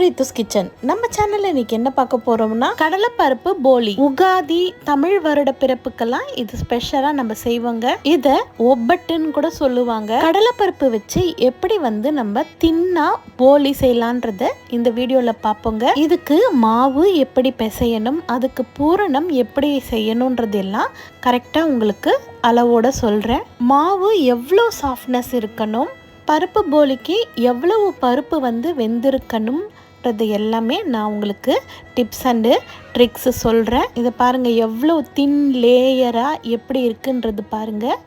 Reethu's kitchen நம்ம சேனல்ல இன்னைக்கு என்ன பார்க்க போறோம்னா கடலைப்பருப்பு போலி உகாதி தமிழ் வருட பிறப்புக்கெல்லாம் இது ஸ்பெஷலா நம்ம செய்வோங்க. இத ஒப்பட்டுன்னு கூட சொல்லுவாங்க. கடலைப்பருப்பு வச்சு எப்படி வந்து நம்ம தின்னா போலி செய்யலான்றத இந்த வீடியோல பார்ப்போங்க. இதுக்கு மாவு எப்படி பிசையணும் அதுக்கு பூரணம் எப்படி செய்யணும்ன்றது எல்லாம் கரெக்டா உங்களுக்கு அளவோட சொல்றேன். மாவு எவ்வளோ சாஃப்ட்னஸ் இருக்கணும் பருப்பு போலிக்கு எவ்வளவு பருப்பு வந்து வெந்திருக்கணும் சாப்பிட்றது எல்லாமே நான் உங்களுக்கு டிப்ஸ் அண்டு ட்ரிக்ஸ் சொல்கிறேன் இதை பாருங்கள் எவ்வளோ தின் லேயராக எப்படி இருக்குன்றது பாருங்கள்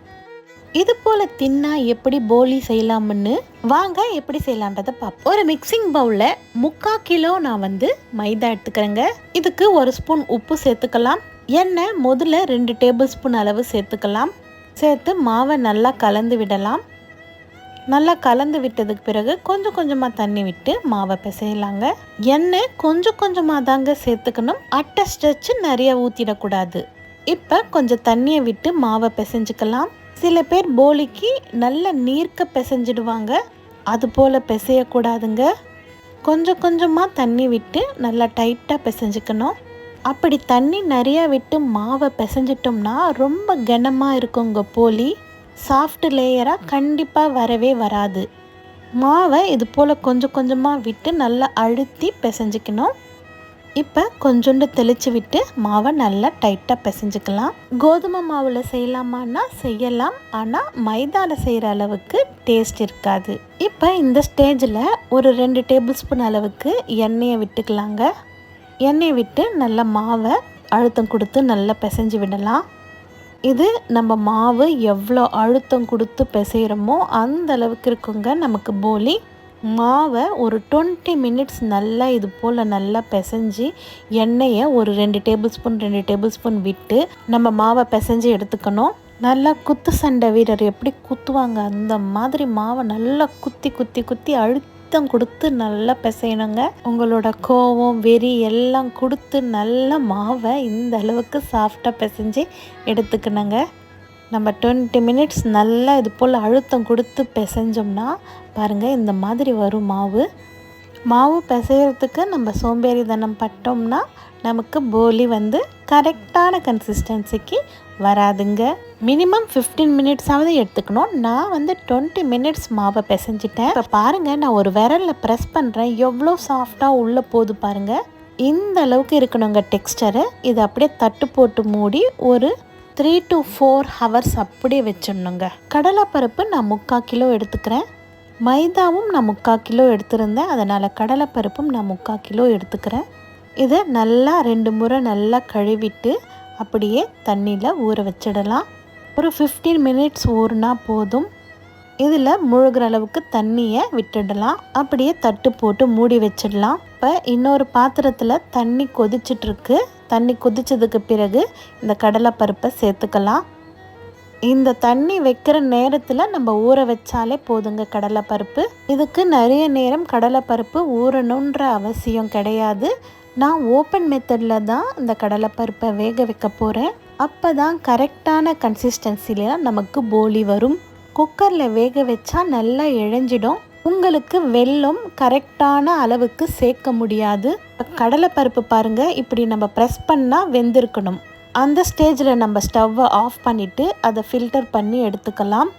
இது போல் தின்னா எப்படி போலி செய்யலாம்னு வாங்க எப்படி செய்யலான்றதை பார்ப்போம். ஒரு மிக்சிங் பவுலில் முக்கால் கிலோ நான் வந்து மைதா எடுத்துக்கிறேங்க. இதுக்கு ஒரு ஸ்பூன் உப்பு சேர்த்துக்கலாம். எண்ணெய் முதல்ல ரெண்டு டேபிள் ஸ்பூன் அளவு சேர்த்துக்கலாம். சேர்த்து மாவை நல்லா கலந்து விடலாம். நல்லா கலந்து விட்டதுக்கு பிறகு கொஞ்சம் கொஞ்சமாக தண்ணி விட்டு மாவை பிசையலாங்க. எண்ணெய் கொஞ்சம் கொஞ்சமாக தாங்க சேர்த்துக்கணும். அட்டை ஸ்ட்ரெச்சு நிறைய ஊற்றிடக்கூடாது இப்போ கொஞ்சம் தண்ணியை விட்டு மாவை பிசைஞ்சுக்கலாம். சில பேர் போலிக்கு நல்ல நீர்க்க பிசைஞ்சிடுவாங்க. அது போல் பிசையக்கூடாதுங்க. கொஞ்சம் கொஞ்சமாக தண்ணி விட்டு நல்லா டைட்டாக பிசைஞ்சுக்கணும். அப்படி தண்ணி நிறையா விட்டு மாவை பிசைஞ்சிட்டோம்னா ரொம்ப கனமாக இருக்குங்க போலி. சாஃப்ட் லேயராக கண்டிப்பாக வரவே வராது. மாவை இது போல் கொஞ்சம் கொஞ்சமாக விட்டு நல்லா அழுத்தி பிசைஞ்சிக்கணும். இப்போ கொஞ்சோண்டு தெளித்து விட்டு மாவை நல்லா டைட்டாக பிசைஞ்சிக்கலாம். கோதுமை மாவில் செய்யலாமான்னா செய்யலாம். ஆனால் மைதாவில் செய்கிற அளவுக்கு டேஸ்ட் இருக்காது. இப்போ இந்த ஸ்டேஜில் ஒரு ரெண்டு டேபிள் ஸ்பூன் அளவுக்கு எண்ணெயை விட்டுக்கலாங்க. எண்ணெயை விட்டு நல்லா மாவை அழுத்தம் கொடுத்து நல்லா பிசைஞ்சு விடலாம். இது நம்ம மாவு எவ்வளோ அழுத்தம் கொடுத்து பிசைகிறோமோ அந்த அளவுக்கு இருக்குங்க நமக்கு போலி. மாவை ஒரு டுவெண்ட்டி மினிட்ஸ் நல்லா இது போல் நல்லா பிசைஞ்சு எண்ணெயை ஒரு ரெண்டு டேபிள் ஸ்பூன் ரெண்டு டேபிள் ஸ்பூன் விட்டு நம்ம மாவை பிசைஞ்சு எடுத்துக்கணும். நல்லா குத்து சண்டை வீரர் எப்படி குத்துவாங்க? அந்த மாதிரி மாவை நல்லா குத்தி குத்தி குத்தி அழுத்தம் கொடுத்து நல்லா பிசையணுங்க. உங்களோட கோவம் வெறி எல்லாம் கொடுத்து நல்ல மாவை இந்த அளவுக்கு சாஃப்டாக பிசைஞ்சு எடுத்துக்கணுங்க. நம்ம டுவெண்ட்டி மினிட்ஸ் நல்லா இது போல் அழுத்தம் கொடுத்து பிசைஞ்சோம்னா பாருங்கள் இந்த மாதிரி வரும் மாவு. மாவு பிசைகிறதுக்கு நம்ம சோம்பேறித்தனம் பட்டோம்னா நமக்கு போலி வந்து கரெக்டான கன்சிஸ்டன்சிக்கு வராதுங்க. மினிமம் ஃபிஃப்டீன் மினிட்ஸாவது எடுத்துக்கணும். நான் வந்து டுவெண்ட்டி மினிட்ஸ் மாவை பிசைஞ்சிட்டேன். இப்போ பாருங்கள் நான் ஒரு விரலில் ப்ரெஸ் பண்ணுறேன் எவ்வளோ சாஃப்டாக உள்ளே போகுது பாருங்கள் இந்த அளவுக்கு இருக்கணுங்க டெக்ஸ்டரு இதை அப்படியே தட்டு போட்டு மூடி ஒரு த்ரீ டு ஃபோர் ஹவர்ஸ் அப்படியே வச்சிடணுங்க. கடலைப்பருப்பு நான் முக்கால் கிலோ எடுத்துக்கிறேன். மைதாவும் நான் முக்கால் கிலோ எடுத்திருந்தேன். அதனால் கடலைப்பருப்பும் நான் முக்கால் கிலோ எடுத்துக்கிறேன். இதை நல்லா ரெண்டு முறை நல்லா கழுவிட்டு அப்படியே தண்ணியில் ஊற வச்சிடலாம். ஒரு ஃபிஃப்டீன் மினிட்ஸ் ஊறினா போதும். இதில் முழுகிற அளவுக்கு தண்ணியை விட்டுடலாம். அப்படியே தட்டு போட்டு மூடி வச்சிடலாம். இப்போ இன்னொரு பாத்திரத்தில் தண்ணி கொதிச்சிட்ருக்கு. தண்ணி கொதிச்சதுக்கு பிறகு இந்த கடலைப்பருப்பை சேர்த்துக்கலாம். இந்த தண்ணி வைக்கிற நேரத்தில் நம்ம ஊற வச்சாலே போதுங்க கடலைப்பருப்பு. இதுக்கு நிறைய நேரம் கடலைப்பருப்பு ஊறணுன்ற அவசியம் கிடையாது. நான் ஓப்பன் மெத்தடில் தான் இந்த கடலைப்பருப்பை வேக வைக்க போகிறேன் அப்போ தான் கரெக்டான கன்சிஸ்டன்சியில் நமக்கு போலி வரும். குக்கரில் வேக வச்சா நல்லா இழஞ்சிடும். உங்களுக்கு வெல்லம் கரெக்டான அளவுக்கு சேர்க்க முடியாது. கடலைப்பருப்பு பாருங்கள் இப்படி நம்ம ப்ரெஸ் பண்ணால் வெந்திருக்கணும். அந்த ஸ்டேஜில் நம்ம ஸ்டவ்வை ஆஃப் பண்ணிவிட்டு அதை ஃபில்டர் பண்ணி எடுத்துக்கலாம்.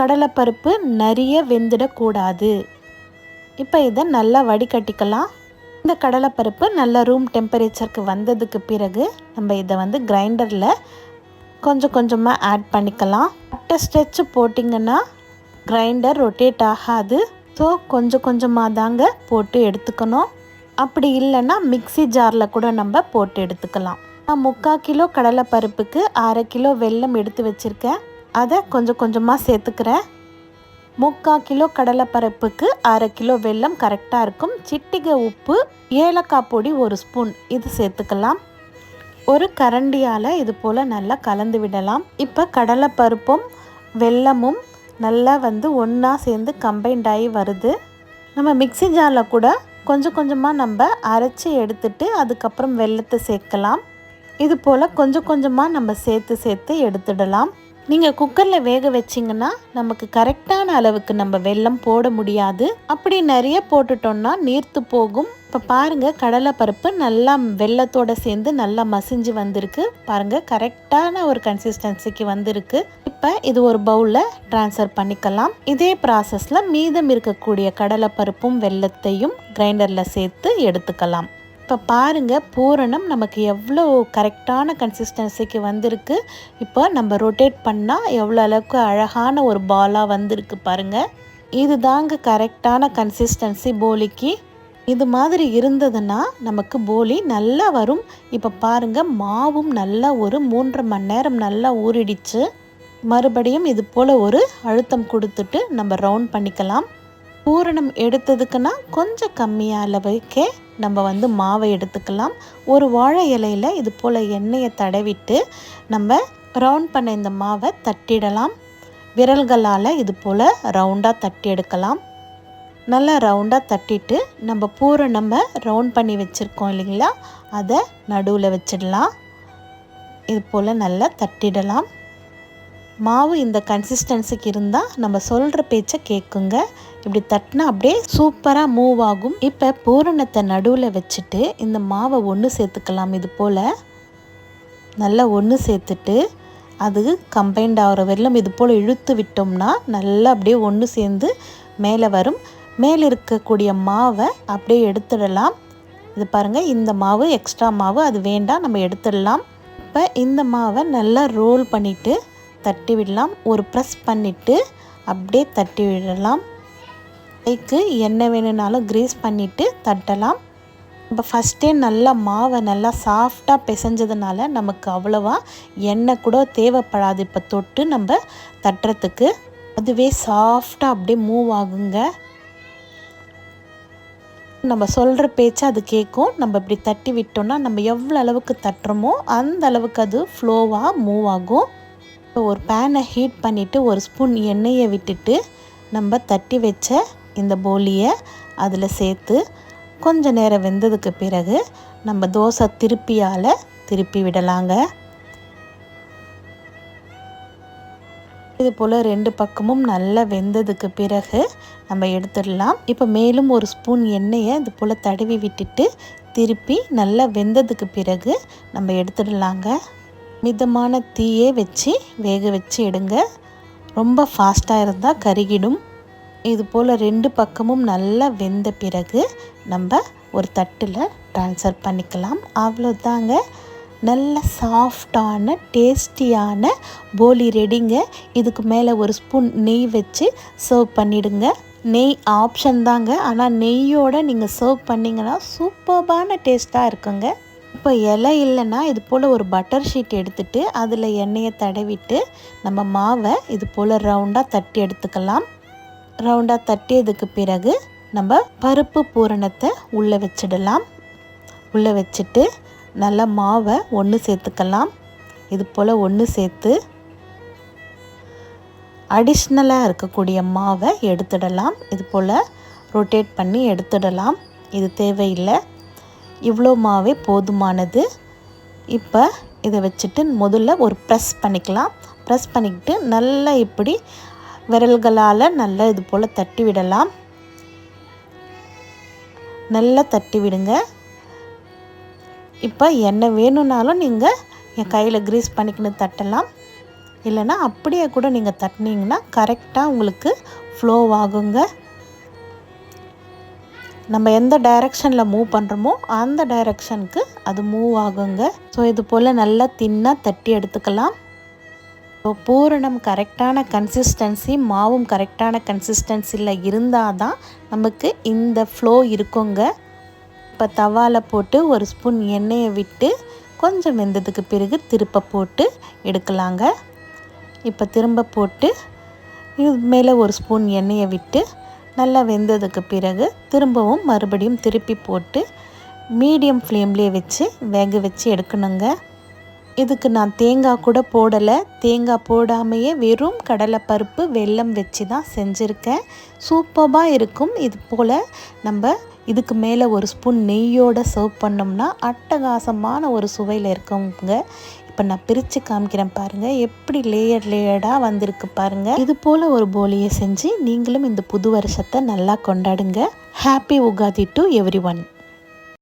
கடலைப்பருப்பு நிறைய வெந்துடக்கூடாது. இப்போ இதை நல்லா வடிகட்டிக்கலாம். இந்த கடலைப்பருப்பு நல்ல ரூம் டெம்பரேச்சருக்கு வந்ததுக்கு பிறகு நம்ம இதை வந்து கிரைண்டரில் கொஞ்சம் கொஞ்சமாக ஆட் பண்ணிக்கலாம். அட்டை ஸ்ட்ரெச்சு போட்டிங்கன்னா கிரைண்டர் ரொட்டேட் ஆகாது. ஸோ கொஞ்சம் கொஞ்சமாக தாங்க போட்டு எடுத்துக்கணும். அப்படி இல்லைன்னா மிக்சி ஜாரில் கூட நம்ம போட்டு எடுத்துக்கலாம். நான் முக்கால் கிலோ கடலைப்பருப்புக்கு அரை கிலோ வெல்லம் எடுத்து வச்சுருக்கேன். அதை கொஞ்சம் கொஞ்சமாக சேர்த்துக்கிறேன். முக்கால் கிலோ கடலைப்பருப்புக்கு அரை கிலோ வெல்லம் கரெக்டாக இருக்கும். சிட்டிகை உப்பு ஏலக்காய் பொடி ஒரு ஸ்பூன். இது சேர்த்துக்கலாம். ஒரு கரண்டியால் இது போல் நல்லா கலந்து விடலாம். இப்போ கடலைப்பருப்பும் வெல்லமும் நல்லா வந்து ஒன்றா சேர்ந்து கம்பைண்ட் ஆகி வருது. நம்ம மிக்சி ஜாரில் கூட கொஞ்சம் கொஞ்சமாக நம்ம அரைச்சி எடுத்துட்டு அதுக்கப்புறம் வெல்லத்தை சேர்க்கலாம். இது போல் கொஞ்சம் கொஞ்சமாக நம்ம சேர்த்து சேர்த்து எடுத்துடலாம். நீங்கள் குக்கரில் வேக வச்சிங்கன்னா நமக்கு கரெக்டான அளவுக்கு நம்ம வெல்லம் போட முடியாது. அப்படி நிறைய போட்டுட்டோம்னா நீர்த்து போகும். இப்போ பாருங்கள் கடலைப்பருப்பு நல்லா வெள்ளத்தோட சேர்ந்து நல்லா மசிஞ்சு வந்திருக்கு. பாருங்கள் கரெக்டான ஒரு கன்சிஸ்டன்சிக்கு வந்திருக்கு. இப்போ இது ஒரு பவுலில் ட்ரான்ஸ்ஃபர் பண்ணிக்கலாம். இதே ப்ராசஸில் மீதம் இருக்கக்கூடிய கடலைப்பருப்பும் வெள்ளத்தையும் கிரைண்டரில் சேர்த்து எடுத்துக்கலாம். இப்போ பாருங்கள் பூரணம் நமக்கு எவ்வளோ கரெக்டான கன்சிஸ்டன்சிக்கு வந்திருக்கு. இப்போ நம்ம ரொட்டேட் பண்ணால் எவ்வளோ அளவுக்கு அழகான ஒரு பாலாக வந்திருக்கு பாருங்கள் இது தாங்க கரெக்டான கன்சிஸ்டன்சி போலிக்கு. இது மாதிரி இருந்ததுன்னா நமக்கு போலி நல்லா வரும். இப்போ பாருங்கள் மாவும் நல்லா ஒரு மூன்றரை மணி நேரம் நல்லா ஊறிடிச்சு. மறுபடியும் இது போல் ஒரு அழுத்தம் கொடுத்துட்டு நம்ம ரவுண்ட் பண்ணிக்கலாம். பூரணம் எடுத்ததுக்குன்னா கொஞ்சம் கம்மியாக அளவுக்கே நம்ம வந்து மாவை எடுத்துக்கலாம். ஒரு வாழை இலையில் இது போல் எண்ணெயை தடவிட்டு நம்ம ரவுண்ட் பண்ண இந்த மாவை தட்டிடலாம். விரல்களால் இது போல் ரவுண்டாக தட்டி எடுக்கலாம். நல்லா ரவுண்டாக தட்டிட்டு நம்ம பூரை நம்ம ரவுண்ட் பண்ணி வச்சுருக்கோம் இல்லைங்களா? அதை நடுவில் வச்சிடலாம். இது போல் நல்லா தட்டிடலாம். மாவு இந்த கன்சிஸ்டன்சிக்கு இருந்தால் நம்ம சொல்கிற பேச்சை கேட்குங்க இப்படி தட்டினா அப்படியே சூப்பராக மூவ் ஆகும். இப்போ பூரணத்தை நடுவில் வச்சுட்டு இந்த மாவை ஒன்று சேர்த்துக்கலாம். இது போல் நல்லா ஒன்று சேர்த்துட்டு அது கம்பைண்ட் ஆகிற வரலும் இது போல் இழுத்து விட்டோம்னா நல்லா அப்படியே ஒன்று சேர்ந்து மேலே வரும். மேலே இருக்கக்கூடிய மாவை அப்படியே எடுத்துடலாம். இது பாருங்கள் இந்த மாவு எக்ஸ்ட்ரா மாவு அது வேண்டாம் நம்ம எடுத்துடலாம். இப்போ இந்த மாவை நல்லா ரோல் பண்ணிவிட்டு தட்டி விடலாம். ஒரு ப்ரெஸ் பண்ணிவிட்டு அப்படியே தட்டி விடலாம். கைக்கு எண்ணெய் வேணும்னாலும் க்ரீஸ் பண்ணிவிட்டு தட்டலாம். இப்போ ஃபஸ்ட்டே நல்லா மாவை நல்லா சாஃப்டாக பிசைஞ்சதுனால நமக்கு அவ்வளோவா எண்ணெய் கூட தேவைப்படாது. இப்போ தொட்டு நம்ம தட்டுறதுக்கு. அதுவே சாஃப்டாக அப்படியே மூவ் ஆகுங்க. நம்ம சொல்கிற பேச்சு அது கேட்கும். நம்ம இப்படி தட்டி விட்டோம்னா நம்ம எவ்வளோ அளவுக்கு தட்டுறோமோ அந்த அளவுக்கு அது ஃப்ளோவாக மூவ் ஆகும். ஒரு பேனை ஹீட் பண்ணிவிட்டு ஒரு ஸ்பூன் எண்ணெயை விட்டுட்டு நம்ம தட்டி வச்ச இந்த போலியை அதில் சேர்த்து கொஞ்ச நேரம் வெந்ததுக்கு பிறகு நம்ம தோசை திருப்பியால் திருப்பி விடலாங்க. இது போல் ரெண்டு பக்கமும் நல்லா வெந்ததுக்கு பிறகு நம்ம எடுத்துடலாம். இப்போ மேலும் ஒரு ஸ்பூன் எண்ணெயை இது போல் தடவி விட்டுட்டு திருப்பி நல்லா வெந்ததுக்கு பிறகு நம்ம எடுத்துடலாங்க. மிதமான தீயே வச்சு வேக வச்சு எடுங்க. ரொம்ப ஃபாஸ்ட்டாக இருந்தால் கருகிடும். இது போல் ரெண்டு பக்கமும் நல்லா வெந்த பிறகு நம்ம ஒரு தட்டில் ட்ரான்ஸ்ஃபர் பண்ணிக்கலாம். அவ்வளோதாங்க நல்ல சாஃப்டான டேஸ்டியான போலி ரெடிங்க. இதுக்கு மேலே ஒரு ஸ்பூன் நெய் வச்சு சர்வ் பண்ணிவிடுங்க நெய் ஆப்ஷன் தாங்க. ஆனால் நெய்யோடு நீங்கள் சர்வ் பண்ணிங்கன்னா சூப்பர்பான டேஸ்ட்டாக இருக்குங்க. இப்போ இலை இல்லைன்னா இது போல் ஒரு பட்டர் ஷீட் எடுத்துட்டு அதில் எண்ணெயை தடவிட்டு நம்ம மாவை இது போல் ரவுண்டாக தட்டி எடுத்துக்கலாம். ரவுண்டாக தட்டியதுக்கு பிறகு நம்ம பருப்பு பூரணத்தை உள்ளே வச்சிடலாம். உள்ளே வச்சுட்டு நல்லா மாவை ஒன்று சேர்த்துக்கலாம். இது போல் ஒன்று சேர்த்து அடிஷ்னலாக இருக்கக்கூடிய மாவை எடுத்துடலாம். இது போல் ரொட்டேட் பண்ணி எடுத்துடலாம். இது தேவையில்லை. இவ்வளோ மாவே போதுமானது. இப்போ இதை வச்சுட்டு முதல்ல ஒரு ப்ரெஸ் பண்ணிக்கலாம். ப்ரெஸ் பண்ணிக்கிட்டு நல்லா இப்படி விரல்களால் நல்லா இது போல் தட்டி விடலாம். நல்லா தட்டி விடுங்க. இப்போ என்ன வேணும்னாலும் நீங்கள் என் கையில் க்ரீஸ் பண்ணிக்கின்னு தட்டலாம். இல்லைன்னா அப்படியே கூட நீங்கள் தட்டினீங்கன்னா கரெக்டாக உங்களுக்கு ஃப்ளோ ஆகுங்க. நம்ம எந்த டைரக்ஷனில் மூவ் பண்ணுறோமோ அந்த டைரக்ஷனுக்கு அது மூவ் ஆகுங்க. ஸோ இது போல் நல்லா தின்னாக தட்டி எடுத்துக்கலாம். ஸோ பூரணம் கரெக்டான கன்சிஸ்டன்சி மாவும் கரெக்டான கன்சிஸ்டன்சியில் இருந்தால் தான் நமக்கு இந்த ஃப்ளோ இருக்குங்க. இப்போ தவாவில் போட்டு ஒரு ஸ்பூன் எண்ணெயை விட்டு கொஞ்சம் வெந்ததுக்கு பிறகு திருப்ப போட்டு எடுக்கலாங்க. இப்போ திரும்ப போட்டு இது மேலே ஒரு ஸ்பூன் எண்ணெயை விட்டு நல்லா வெந்ததுக்கு பிறகு திரும்பவும் மறுபடியும் திருப்பி போட்டு மீடியம் ஃப்ளேம்லேயே வச்சு வேக வச்சு எடுக்கணுங்க. இதுக்கு நான் தேங்காய் கூட போடலை. தேங்காய் போடாமையே வெறும் கடலைப்பருப்பு வெல்லம் வச்சு தான் செஞ்சுருக்கேன். சூப்பராக இருக்கும். இது போல் நம்ம இதுக்கு மேலே ஒரு ஸ்பூன் நெய்யோடு சர்வ் பண்ணோம்னா அட்டகாசமான ஒரு சுவையில் இருக்கவங்க இப்போ நான் பிரித்து காமிக்கிறேன் பாருங்கள் எப்படி லேயர் லேயர்டாக வந்திருக்கு பாருங்கள் இது போல் ஒரு போலியை செஞ்சு நீங்களும் இந்த புது வருஷத்தை நல்லா கொண்டாடுங்க. Happy Ugadi to everyone